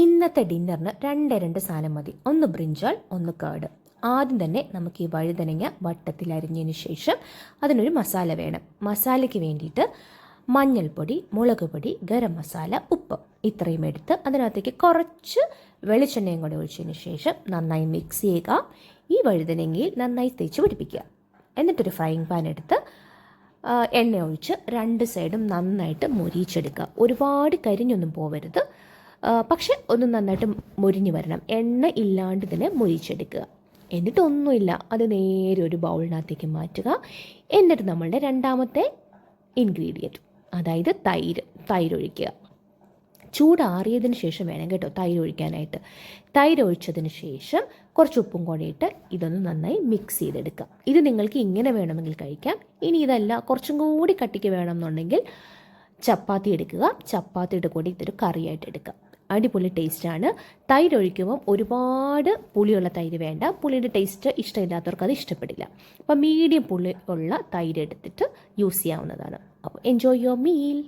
ഇന്നത്തെ ഡിന്നറിന് രണ്ട് രണ്ട് സാധനം മതി. ഒന്ന് ബ്രിഞ്ചാൾ ഒന്ന് കേട് ആദ്യം തന്നെ നമുക്ക് ഈ വഴുതനങ്ങ വട്ടത്തിൽ അരിഞ്ഞതിന് ശേഷം അതിനൊരു മസാല വേണം. മസാലയ്ക്ക് വേണ്ടിയിട്ട് മഞ്ഞൾപ്പൊടി മുളക് പൊടി ഗരം മസാല ഉപ്പ് ഇത്രയും എടുത്ത് അതിനകത്തേക്ക് കുറച്ച് വെളിച്ചെണ്ണയും കൂടെ ഒഴിച്ചതിന് ശേഷം നന്നായി മിക്സ് ചെയ്യുക. ഈ വഴുതനങ്ങയിൽ നന്നായി തേച്ച് പിടിപ്പിക്കുക. എന്നിട്ടൊരു ഫ്രൈയിങ് പാൻ എടുത്ത് എണ്ണ ഒഴിച്ച് രണ്ട് സൈഡും നന്നായിട്ട് മുരിച്ചെടുക്കുക ഒരുപാട് കരിഞ്ഞൊന്നും പോവരുത്. പക്ഷെ ഒന്ന് നന്നായിട്ട് മൊരിഞ്ഞ് വരണം. എണ്ണ ഇല്ലാണ്ട് തന്നെ മൊരിച്ചെടുക്കുക. എന്നിട്ടൊന്നുമില്ല അത് നേരെ ഒരു ബൗളിനകത്തേക്ക് മാറ്റുക. എന്നിട്ട് നമ്മളുടെ രണ്ടാമത്തെ ഇൻഗ്രീഡിയന്റ് അതായത് തൈര് തൈര് ഒഴിക്കുക ചൂടാറിയതിന് ശേഷം വേണം കേട്ടോ തൈര് ഒഴിക്കാനായിട്ട് തൈര് ഒഴിച്ചതിന് ശേഷം കുറച്ച് ഉപ്പും കൂടിയിട്ട് ഇതൊന്ന് നന്നായി മിക്സ് ചെയ്തെടുക്കുക. ഇത് നിങ്ങൾക്ക് ഇങ്ങനെ വേണമെങ്കിൽ കഴിക്കാം. ഇനി ഇതല്ല കുറച്ചും കൂടി കട്ടിക്ക് വേണമെന്നുണ്ടെങ്കിൽ ചപ്പാത്തി എടുക്കുക. ചപ്പാത്തിയുടെ കൂടി ഇതൊരു കറിയായിട്ട് എടുക്കുക. അടിപൊളി ടേസ്റ്റാണ്. തൈര് ഒഴിക്കുമ്പം ഒരുപാട് പുളിയുള്ള തൈര് വേണ്ട. പുളിയുടെ ടേസ്റ്റ് ഇഷ്ടമില്ലാത്തവർക്ക് അത് ഇഷ്ടപ്പെടില്ല. അപ്പം മീഡിയം പുളി ഉള്ള തൈര് എടുത്തിട്ട് യൂസ് ചെയ്യാവുന്നതാണ്. അപ്പോൾ എൻജോയ് യുവർ മീൽ